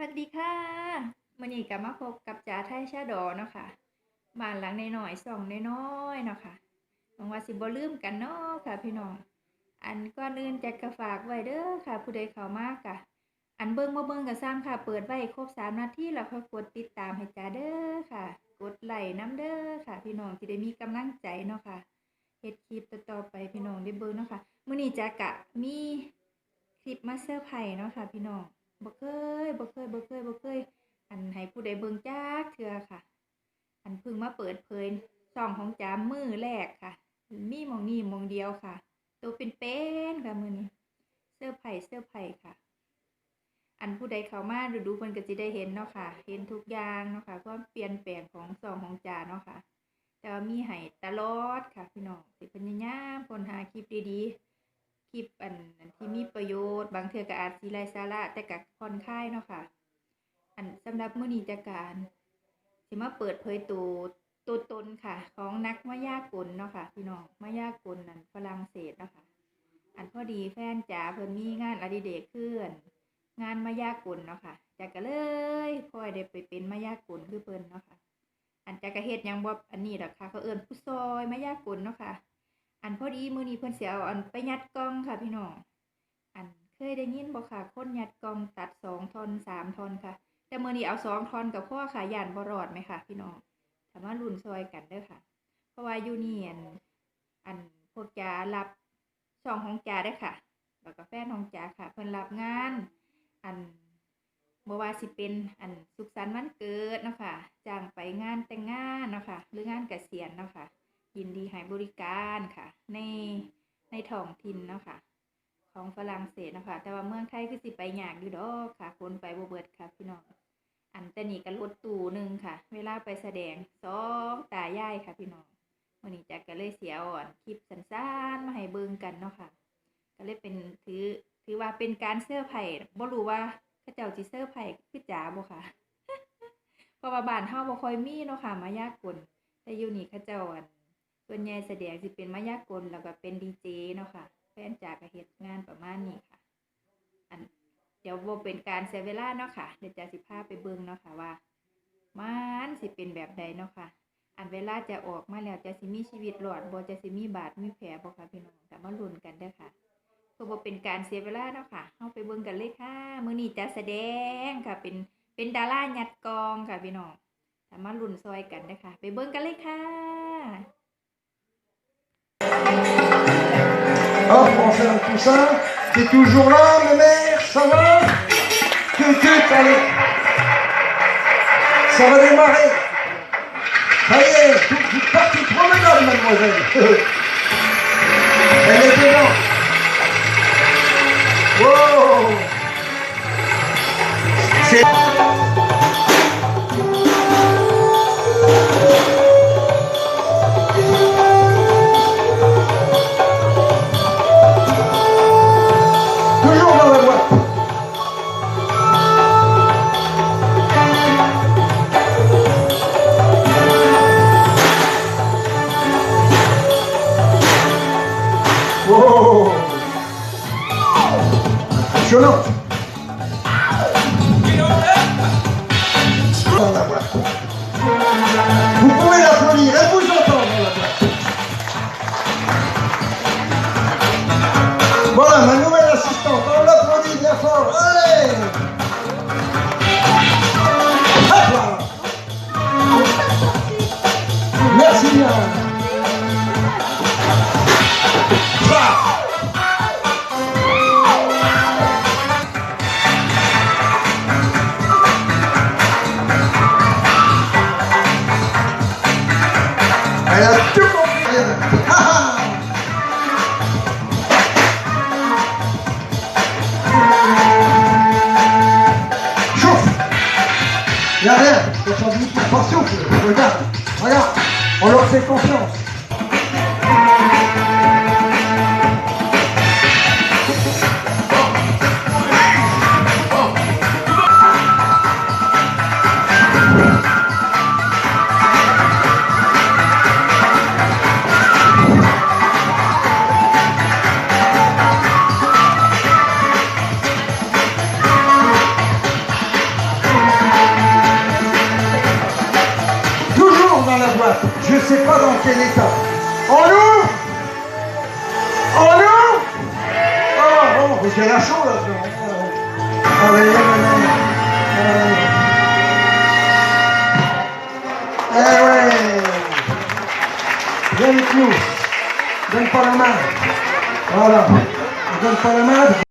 วัสดีค่ะมื้อนี้ก็มาพบกับจ๋าไทยชาดอเนาะค่ะบ้านหลังน้อยๆช่องน้อยๆเนาะค่ะหวังว่าสิบ่ลืมกันเนาะค่ะ พี่น้อง อันก่อนอื่นแจ็คก็ฝากไว้เด้อค่ะ ผู้ใดเข้ามากะอันเบิ่งบ่เบิ่งก็สร้างค่ะ เปิดไว้ครบ3นาทีแล้วค่อยกดติดตามให้จ๋าเด้อค่ะ กดไลค์นํเด้อค่ะ พี่น้องสิได้มีกำลังใจเนาะค่ะเฮ็ดคลิปต่อไปพี่น้องได้เบิ่งเนาะค่ะมื้อนี้จ๋ากะมีคลิปมาเซอร์ไพรส์เนาะค่ะ พี่น้อง บ่เคยบ่เคยบ่เคยบ่เคย อันให้ผู้ใดเบิ่งจักเทื่อค่ะ อันเพิ่งมาเปิดเผยช่องของจามือแรกค่ะ มีมองนี้มองเดียวค่ะ ตัวเป็นๆค่ะมือนี้เสื้อไผ่เสื้อไผ่ค่ะ อันผู้ใดเข้ามาดูดูๆเพิ่นก็สิได้เห็นเนาะค่ะ เห็นทุกอย่างเนาะค่ะความเปลี่ยนแปลงของช่องของจาเนาะค่ะแต่ว่ามีให้ตลอดค่ะพี่น้องสิพยายามคนหาคลิปดีๆ ลิปอันอันที่มีประโยชน์ บางเทื่อก็อาจสิไรสาระแต่ก็ผ่อนคลายเนาะค่ะ อันสำหรับมื้อนี้จะการสิมาเปิดเผยตัวตัวตนค่ะ ของนักมายากลเนาะค่ะพี่น้องมายากลนั่นฝรั่งเศสเนาะค่ะอันพอดีแฟนจ๋าเพิ่นมีงานอดิเรกคืออันงานมายากลเนาะค่ะจักก็เลยพลอยได้ไปเป็นมายากลคือเพิ่นเนาะค่ะอันจักก็เฮ็ดยังบ่อันนี้ดอกค่ะเขาเอิ้นผู้ซอยมายากลเนาะค่ะ อันพอดีมือนี้เพิ่นเสิเอาอันไปยัดกล่องค่ะพี่น้อง อันเคยได้ยินบ่ค่ะคนยัดกล่องตัดสองทอนสามทอนค่ะ แต่มือนี้เอาสองทอนกับพ่อค่ะย่านบ่รอดไหมค่ะ พี่น้องถามว่ารุ่นซอยกันเด้อค่ะ เพราะว่ายู่นี่อันอันพวกจารับช่องของจาได้อค่ะ แล้วก็แฟนของจาค่ะ เพิ่นรับงาน อันบ่ว่าสิเป็นอันสุขสันต์วันเกิดเนาะค่ะจ้างไปงานแต่งงานเนาะค่ะหรืองานเกษียณเนาะค่ะ ยินดีให้บริการค่ะ ในในท้องถิ่นเนาะค่ะ ของฝรั่งเศสเนาะคะแต่ว่าเมืองไทยคือสิไปยากอยู่ดอกค่ะคนไปบ่เบิดค่ะพี่น้องอันแต่นี่ก็รถตู้หนึ่งค่ะ เวลาไปแสดงสองตายายค่ะพี่น้องวันนี้จักก็เลยเสียอ่อนคลิปสั้นๆมาให้เบิ่งกันเนาะค่ะ ก็เลยเป็นถือถือว่าเป็นการเสื้อไผ่บ่รู้ว่าเขาเจ้าสิเสื้อไผ่คือจ๋าบ่ค่ะเพราะว่าบ้านเฮาบ่ค่อยมีเนาะค่ะ มายากลแต่อยู่นี่เขาเจ้าอัน ส่วนใหญ่แสดงสิเป็นมายากลแล้วก็เป็นดีเจเนาะค่ะแฟนจากเฮ็ดงานประมาณนี้ค่ะ อันเดี๋ยวโบเป็นการเสียเวลาเนาะค่ะ เดี๋ยวจะสิพาไปเบิ่งเนาะค่ะว่า มันสิเป็นแบบใดเนาะค่ะ อันเวลาจะออกมาแล้วจะสิมีชีวิตรอดโบจะสิมีบาดมีแผลบ่ค่ะพี่น้องแต่มาลุ้นกันเด้ค่ะเพื่อบ่เป็นการเสียเวลาเนาะค่ะเฮาไปเบิ่งกันเลยค่ะ มือนี้จะแสดงค่ะ เป็นเป็นดารายัดกองค่ะพี่น้องแต่มาลุ้นซอยกันเด้ค่ะ ไปเบิ่งกันเลยค่ะ Hop, on fait un coussin. T'es toujours là, ma mère Ça va? Que que allez. Ça va démarrer. Ça y est, toute, toute partie promenade, mademoiselle. Elle est dedans. Wow C'est... Boîte. Vous pouvez l'applaudir, elle vous entend. Voilà, ma nouvelle assistante, on l'applaudit bien fort. Allez Merci bien. Elle a tout compris. Chauffe rien, c'est sans doute souffle. Regarde, regarde, on leur fait confiance. Boîte. Je sais pas dans quel état. On ouvre On ouvre Oh, bon, parce qu'elle a chaud là-dedans. Allez, allez. Eh ouais Viens avec nous. Donne pas la main. Voilà. Donne pas la main.